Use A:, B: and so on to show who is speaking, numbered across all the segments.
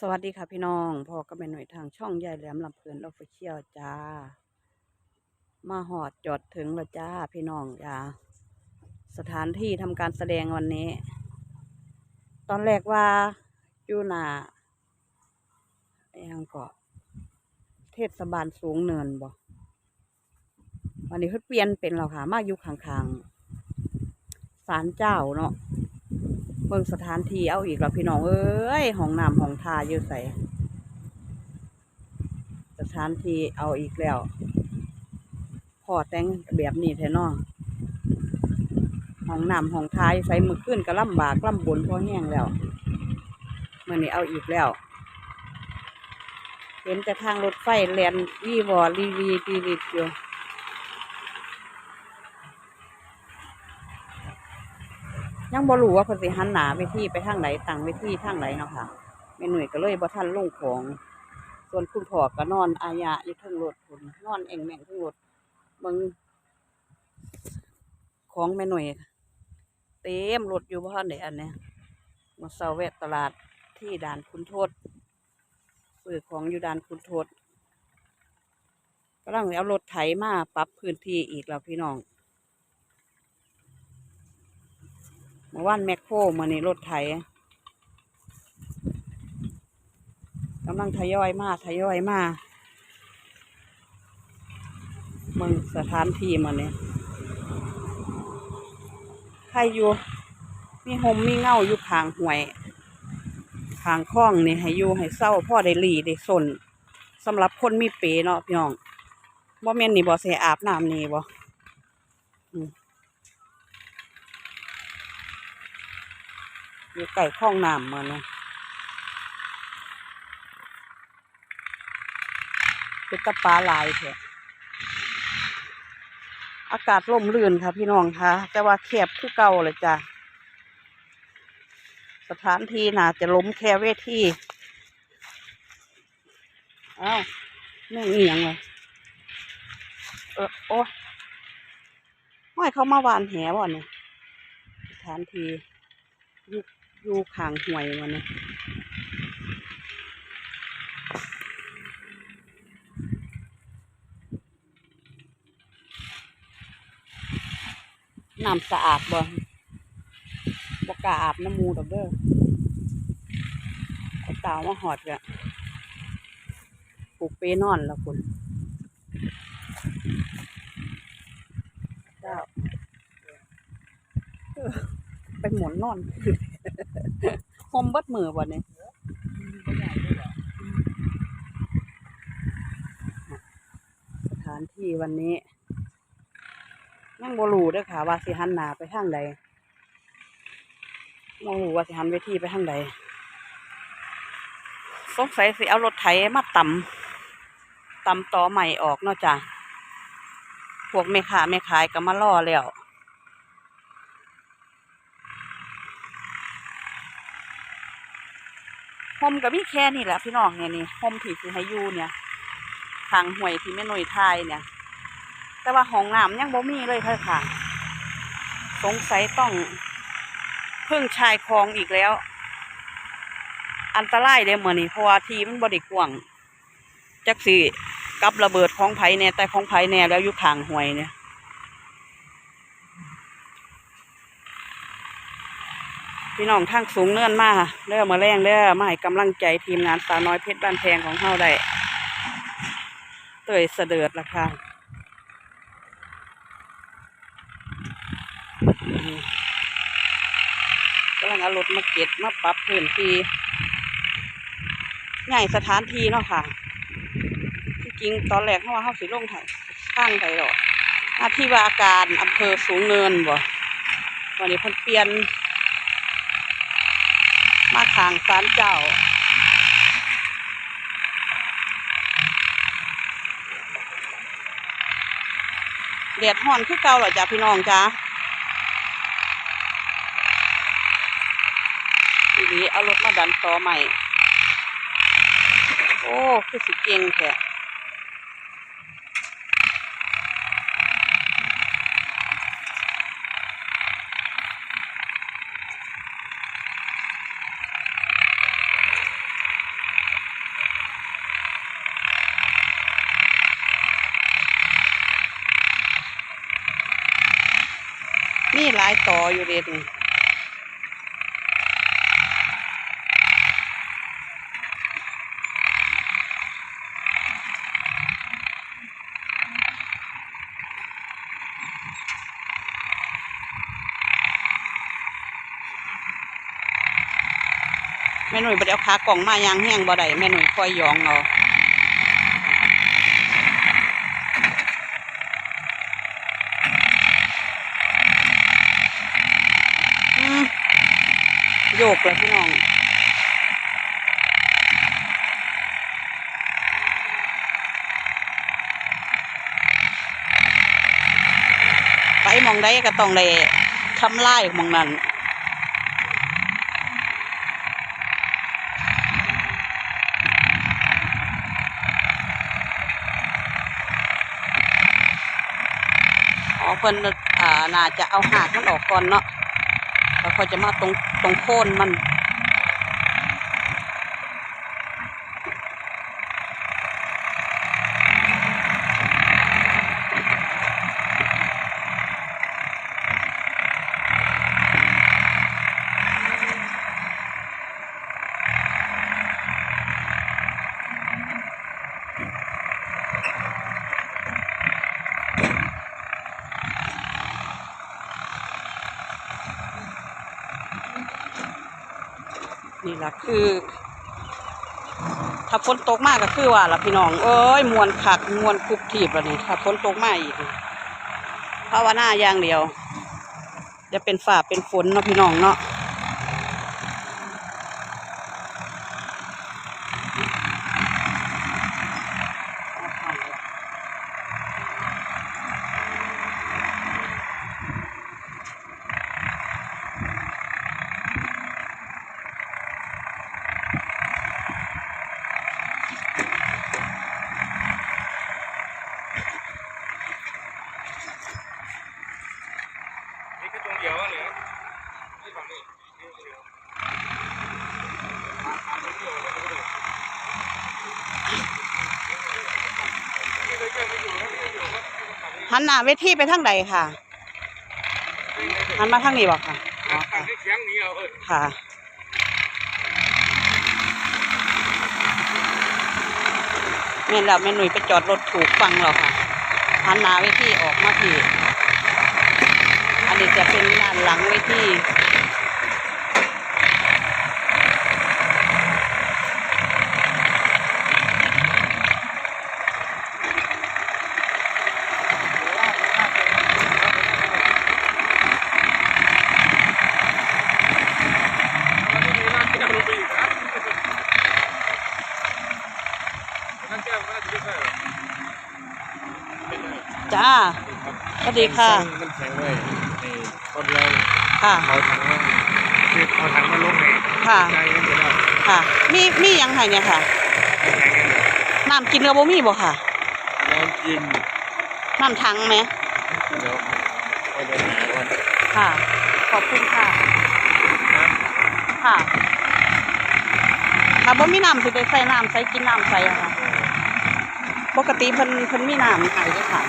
A: สวัสดีค่ะพี่น้องพอก็เป็นหน่วยทางช่องยายแหลมลำเพลินออฟฟิเชียลจ้า มาหอดจอดถึงแล้วจ้าพี่น้องจ้าสถานที่ทำการแสดงวันนี้ ตอนแรกว่าอยู่หนาอ้ยังเกาะเทศบาลสูงเนินบ่วันนี้เขาเปลี่ยนเป็นแล้วค่ะ มาอยู่ข้างๆศาลเจ้าเนาะ บิ่งสถานที่เอาอีกแล้วพี่น้องเอ้ยห้องน้ำห้องทาอยู่ใส่สถานที่เอาอีกแล้วพอแต่งแบบนี้แท้เนาะห้องน้ำห้องทายใส่มือขึ้นก็ลำบากลำบนพอแห้งแล้วเมื่อนี้เอาอีกแล้ว เห็นแต่ทางรถไฟแลนวีวอรีวีรีวีอยู่ ยังบ่รู้ว่าเพิ่นสิหันหน้าไปที่ไปทางไหนตั้งไปที่ทางไหนเนาะค่ะแม่หน่วยก็เลยบ่ทันลงของ ส่วนคุณพ่อก็นอนอาญะอยู่เทึงรถพุ่นนอนเองแม่งเทึงรถเบิ่งของแม่หน่วยเต็มรถอยู่บ่ทันได้อันเนี้ยมาเซาแวะตลาดที่ด่านคุณโทษซื้อของอยู่ด่านคุณโทษกำลังเอารถไถมาปรับพื้นที่อีกแล้วพี่น้อง เมื่อวานแมคโครมานี่รถไถกำลังทยอยมาทยอยมาเมืองสถานที่มาเนี่ยใครอยู่ มีหมมีเงาอยู่ขางห่วยขางคล้องนี่ให้อยู่ให้เศร้าพ่อได้หลีได้สนสำหรับคนมีเปเนาะพี่น้องบ่แม่นนี่บ่เสียอาบน้ำนี่บ่อืม อยู่ใกล้องน้ำมาเนาะเป็นตะปลาลายเถอะอากาศร่มรื่นค่ะพี่น้องค่ะ แต่ว่าแคบคือเก่าเลยจ้ะสถานที่น่าจะล้มแค่เวทีอ้าวแม่เอียงเลยเออโอ้ห้อยเขามาวานแหบ่เนี่ยสถานที่ยู่ อยู่ข้างห่วยมันนะน้ำสะอาดบ่บ่กาอาบน้ำมูดอกเด้อเอาตาวมาหอดกะปลูกเปนอนแล้วคุณเจ้าเออไปหมุนนอน มบิดมือบ่เนี่ยสถานที่วันนี้ยังบรูด้อค่ะ ว่าสิหันหนาไปทางใดบ่รู้ว่าสิหันเวทีไปทางใดสงสัยสิเอารถไถมาต่ำต่ำต่อใหม่ออกเนาะจ้ะพวกแม่ค้าแม่ขายก็มารอแล้ว โฮ มกับพี่แค่นี่แหละพี่น้องเนี่ยนี่โฮมที่สิให้ยูเนี่ยทางห่วยที่แม่หน่วยทายเนี่ย แต่ว่าห้องน้ำยังบ่มีเลยค่ะค่ะ สงสัยต้องพึ่งชายคลองอีกแล้ว อันตรายเด้อมื่อนี้เพราะว่าทีมันบ่ได้กว้างจักสิกับระเบิดของไผ่แน่แต่ของไผ่แน่แล้วยู่ข้างห่วยเนี่ย พี่น้องทางสูงเนื่อนมาเด้อมาแรงเด้อมาให้กำลังใจทีมงานสาวน้อยเพชรบ้านแพงของเฮาได้เตยเสดิร์ดละค่ะกำลังเอารถมาเก็บมาปรับพื้นที่ใหญ่สถานที่เนาะค่ะที่จริงตอนแรกเขาว่าเขาสิลงไทางข้างไปหรอกหน้าที่ว่าการอำเภอสูงเนินบ่วันนี้เพิ่นเปลี่ยน มาทางสารเจ้า แดดห่อนคือเก่าเหรอจ้ะพี่น้องจ้ะทีนี้เอารถมาดันต่อใหม่ โอ้ คือสิเก่งแท้ หลายต่ออยู่เด็ดนี่แม่หนุ่ยได้เอาขากล่องมายางแห้งบ่ได้แม่หนุ่ยคอยยองเอา โยกเลยพี่น้องไปมองได้ก็ต้องได้ทำลายมองนั้นอ๋อเพิ่นอ่าน่าจะเอาหากมันออกก่อนเนาะ คอยจะมาตรงตรงโคนมัน นี่แหละคือ ถ้าฝนตกมากก็คือว่าละพี่น้อง เอ้ยมวนขักมวนคุบทีบแล้วนี่ถ้าฝนตกมากอีกภาวนาอย่างเดียว จะเป็นฝ่าเป็นฝนเนาะพี่น้องเนาะ
B: นี่คือตรงเดียวเลยนี่ฝั่งนี้นี่เดียวมาเดียวเลยก็ได้นี่เลยแก้ไม่อยู่แล้วไม่อยู่แล้วฝั่งนี้
A: หันหน้าเวทีไปทางใดค่ะหันมาทางนี้บอกค่ะ ค่ะ
B: งนี้เสียงหนี้เอาเออ
A: ค่ะ แม่นแล้วแม่หนุ่ยไปจอดรถถูกฟังเราค่ะหันหน้าไว้ที่ออกมาที่ อันนี้จะเป็นด้านหลังไว้ที่ จ้าสวัสดีค่ะ
B: มันแข็งเลยนี่คนเรา
A: ค่ะ
B: เขาถังมาคือเอาถังมาลงให้
A: ค่ะ
B: ใจมันจะได้
A: ค่ะ มีมีหยังไงเนี่ยค่ะ
B: แข็งเลย
A: น้ำกินกับบ่มีบ่ค่ะ
B: น้ำกิน
A: น้ำทังไหม
B: เดี๋ยวไปเดินหาก่อน
A: ค่ะ ขอบคุณค่ะ
B: นะ
A: ค่ะถ้าบ่มีน้ำสิไปใส่น้ำใส่กินน้ำใส่อะค่ะ ปกติเพิ่นเพิ่นมีน้ำให้เด้วยค่ะ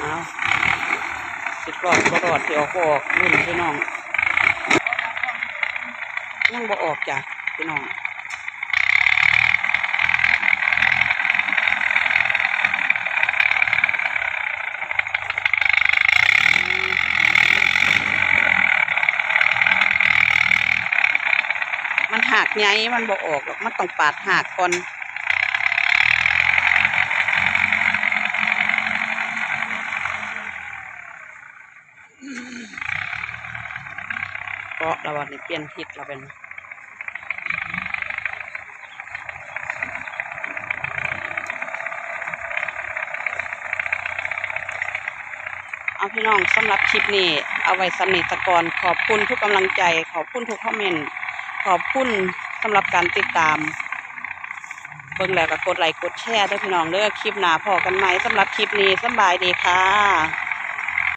A: เอาสิบรอด บออกบ่ออกรุ่นพี่น้อง ยังบ่ออกจ้ะพี่น้องมันหักไงมันบ่ออกหรอกมันต้องปาดหักก่อน เพราะระว่างนี้เปลี่ยนทิศเราเป็นเอาพี่น้องสำหรับคลิปนี้ เอาไว้สำนิทกอรขอบคุณทุกกำลังใจ ขอบคุณทุกคอมเมนต์ขอบคุณสำหรับการติดตามเบิ่งแล้วก็กดไลค์กดแชร์ด้วยพี่น้องเด้อกคลิปหนาพอกันไหมสำหรับคลิปนี้สบายดีค่ะ